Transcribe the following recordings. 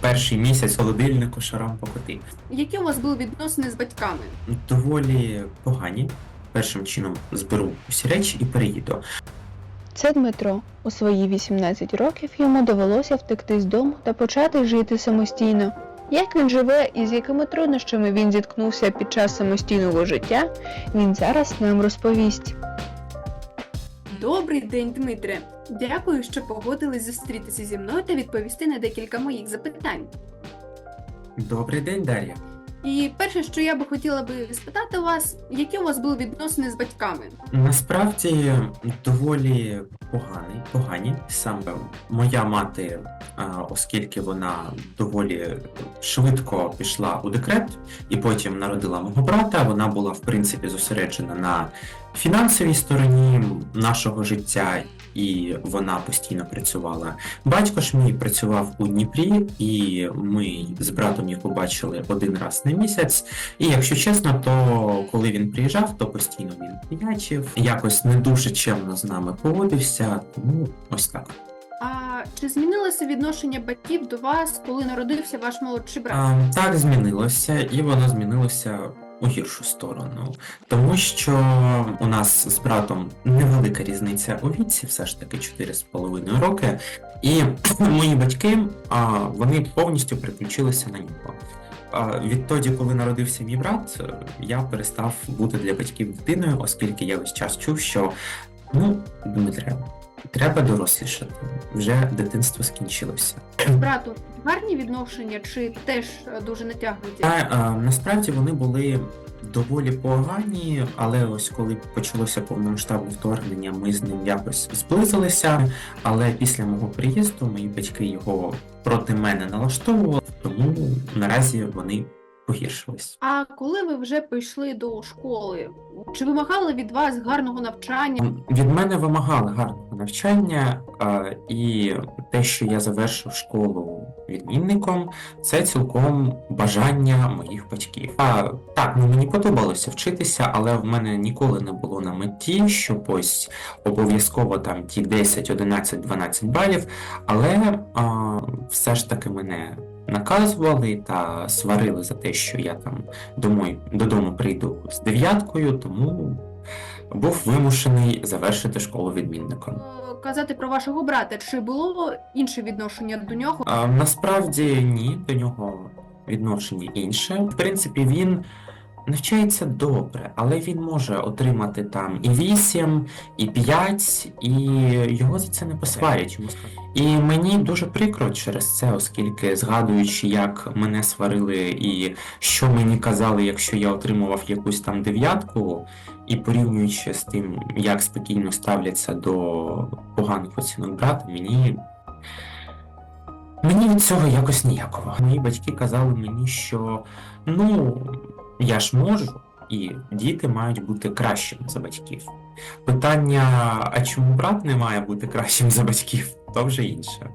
перший місяць холодильнику шарам покотив. Які у вас були відносини з батьками? Доволі погані. Першим чином зберу усі речі і переїду. Це Дмитро. У свої 18 років йому довелося втекти з дому та почати жити самостійно. Як він живе і з якими труднощами він зіткнувся під час самостійного життя, він зараз нам розповість. Добрий день, Дмитре. Дякую, що погодились зустрітися зі мною та відповісти на декілька моїх запитань. Добрий день, Дар'я. І перше, що я би хотіла би спитати вас, які у вас були відносини з батьками? Насправді доволі погані, погані. Саме моя мати, оскільки вона доволі швидко пішла у декрет і потім народила мого брата, вона була в принципі зосереджена на фінансовій стороні нашого життя. І вона постійно працювала. Батько ж мій працював у Дніпрі, і ми з братом їх побачили один раз на місяць. І якщо чесно, то коли він приїжджав, то постійно він п'ячив, якось не дуже чемно з нами поводився. Тому ось так. А чи змінилося відношення батьків до вас, коли народився ваш молодший брат? А, так змінилося, і воно змінилося у гіршу сторону, тому що у нас з братом невелика різниця у віці, все ж таки 4,5 роки. І мої батьки а, вони повністю переключилися на нього. Відтоді, коли народився мій брат, я перестав бути для батьків дитиною, оскільки я весь час чув, що ну, Дмитре, треба дорослішати. Вже дитинство скінчилося. З братом гарні відношення чи теж е, дуже натягнуті? Та е, насправді вони були доволі погані, але ось коли почалося повномасштабне вторгнення, ми з ним якось зблизилися. Але після мого приїзду мої батьки його проти мене налаштовували, тому наразі вони погіршились. А коли ви вже прийшли до школи, чи вимагали від вас гарного навчання? Від мене вимагали гарного навчання, е, і те, що я завершив школу відмінником, це цілком бажання моїх батьків. А, так, ну мені подобалося вчитися, але в мене ніколи не було на меті, щоб ось обов'язково там ті 10, 11, 12 балів, але а, все ж таки мене наказували та сварили за те, що я там домой, додому прийду з дев'яткою, тому був вимушений завершити школу відмінником. Е, Казати про вашого брата, чи було інше відношення до нього? А, насправді ні, до нього відношення інше. В принципі, він навчається добре, але він може отримати там і 8, і 5, і його за це не посварять. І мені дуже прикро через це, оскільки згадуючи, як мене сварили і що мені казали, якщо я отримував якусь там дев'ятку, і порівнюючи з тим, як спокійно ставляться до поганих оцінок брата, мені. Мені від цього якось ніяково. Мої батьки казали мені, що ну, я ж можу, і діти мають бути кращими за батьків. Питання, а чому брат не має бути кращим за батьків, то вже інше.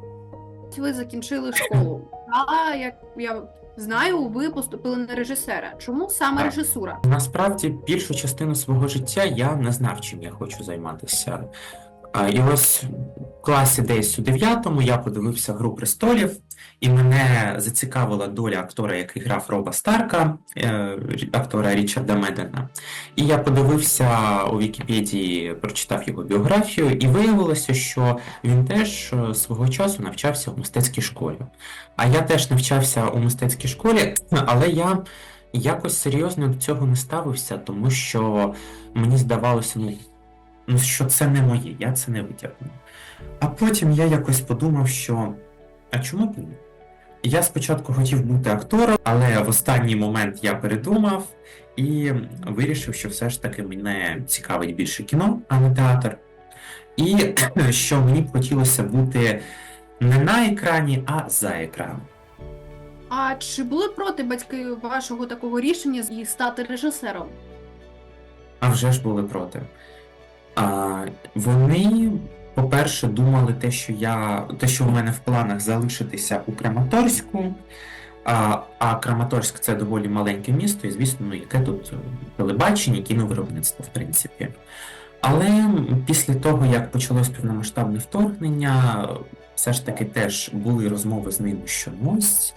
Ви закінчили школу. А як я знаю, ви поступили на режисера. Чому саме Так. режисура? Насправді більшу частину свого життя я не знав, чим я хочу займатися. І ось класі десь у 9-му я подивився Гру престолів, і мене зацікавила доля актора, який грав Роба Старка, е, актора Річарда Медена. І я подивився у Вікіпедії, прочитав його біографію, і виявилося, що він теж е, свого часу навчався у мистецькій школі. А я теж навчався у мистецькій школі, але я якось серйозно до цього не ставився, тому що мені здавалося, ну що це не моє, я це не витягну. А потім я якось подумав, що а чому б ні? Я спочатку хотів бути актором, але в останній момент я передумав і вирішив, що все ж таки мене цікавить більше кіно, а не театр. І що мені б хотілося бути не на екрані, а за екраном. А чи були проти батьки вашого такого рішення і стати режисером? А вже ж були проти. А, вони, по-перше, думали те, що я те, що в мене в планах залишитися у Краматорську. А, а Краматорськ це доволі маленьке місто, і звісно, ну, яке тут телебачення, кіновиробництво, в принципі. Але після того, як почалось повномасштабне вторгнення, все ж таки теж були розмови з ними, що ось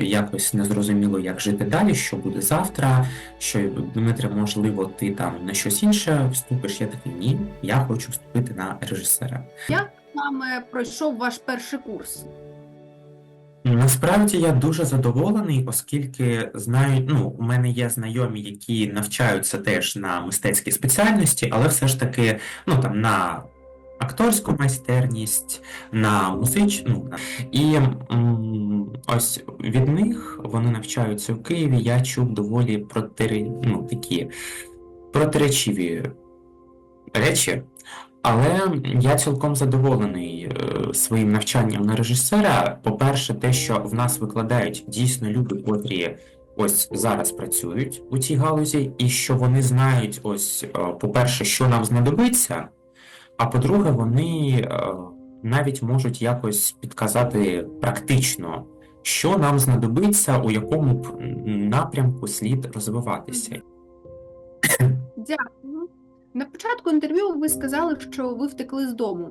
якось незрозуміло, як жити далі, що буде завтра, що Дмитре, можливо, ти там на щось інше вступиш. Я такий ні, я хочу вступити на режисера. Як Саме пройшов ваш перший курс. Насправді я дуже задоволений, оскільки знаю, ну, у мене є знайомі, які навчаються теж на мистецькій спеціальності, але все ж таки, ну там на акторську майстерність, на музичну. І м, ось від них вони навчаються в Києві. Я чув доволі протире, ну, такі протиречиві речі. Але я цілком задоволений е, своїм навчанням на режисера. По-перше, те, що в нас викладають дійсно люди, котрі ось зараз працюють у цій галузі, і що вони знають, ось, е, по-перше, що нам знадобиться, а по-друге, вони е, навіть можуть якось підказати практично, що нам знадобиться, у якому б напрямку слід розвиватися. Дякую. На початку інтерв'ю ви сказали, що ви втекли з дому.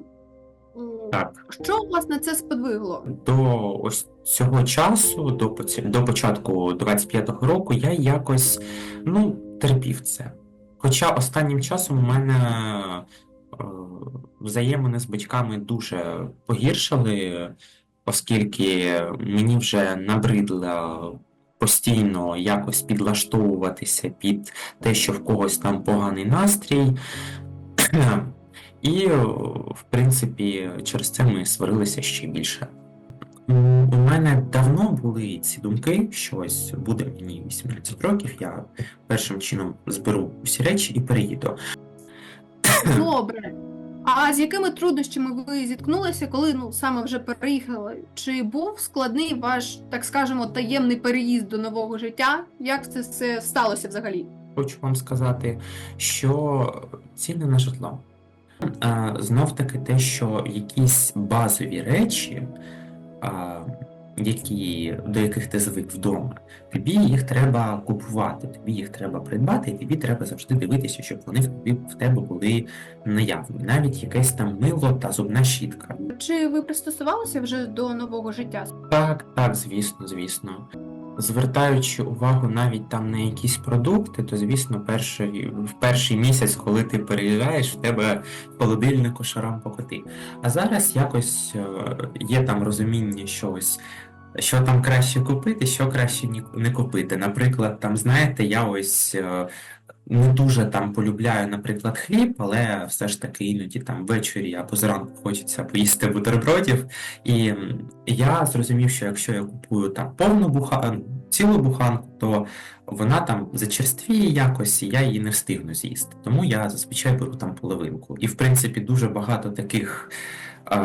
Так. Що вас на це сподвигло? до ось цього часу, до, до початку 25-го року, я якось ну, терпів це. Хоча останнім часом у мене е, взаємини з батьками дуже погіршили, оскільки мені вже набридло постійно якось підлаштовуватися під те, що в когось там поганий настрій. І, в принципі, через це ми сварилися ще більше. У мене давно були ці думки, що ось буде мені 18 років, я першим чином зберу усі речі і переїду. Добре. А з якими труднощами ви зіткнулися, коли ну саме вже переїхали? Чи був складний ваш, так скажемо, таємний переїзд до нового життя? Як це все сталося взагалі? Хочу вам сказати, що ціни на житло. Знов таки те, що якісь базові речі, а, які, до яких ти звик вдома, тобі їх треба купувати, тобі їх треба придбати, і тобі треба завжди дивитися, щоб вони в тобі в тебе були наявні. Навіть якесь там мило та зубна щітка. Чи ви пристосувалися вже до нового життя? Так, так, звісно, звісно. Звертаючи увагу навіть там на якісь продукти, то звісно, перший, в перший місяць, коли ти переїжджаєш, в тебе в холодильнику шарам покоти. А зараз якось е, є там розуміння, що ось що там краще купити, що краще не купити. Наприклад, там, знаєте, я ось е, не дуже там полюбляю, наприклад, хліб, але все ж таки іноді там ввечері або зранку хочеться поїсти бутербродів. І я зрозумів, що якщо я купую там повну буханку, цілу буханку, то вона там зачерствіє якось, і я її не встигну з'їсти. Тому я зазвичай беру там половинку. І в принципі дуже багато таких е,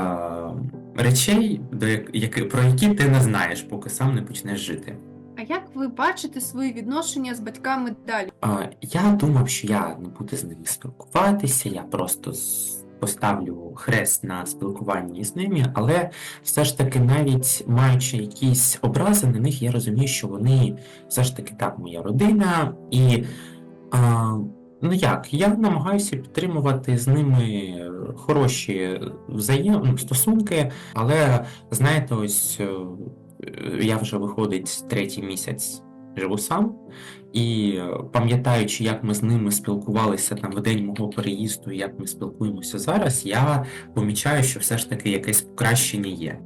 речей, до як, про які ти не знаєш, поки сам не почнеш жити. Як ви бачите свої відношення з батьками далі? А, Я думав, що я не буду з ними спілкуватися, я просто поставлю хрест на спілкуванні з ними, але все ж таки, навіть маючи якісь образи на них, я розумію, що вони все ж таки так, моя родина, і а, ну як, я намагаюся підтримувати з ними хороші взаєм... стосунки, але знаєте, ось е, я вже виходить третій місяць живу сам. І е, пам'ятаючи, як ми з ними спілкувалися там в день мого переїзду, як ми спілкуємося зараз, я помічаю, що все ж таки якесь покращення є.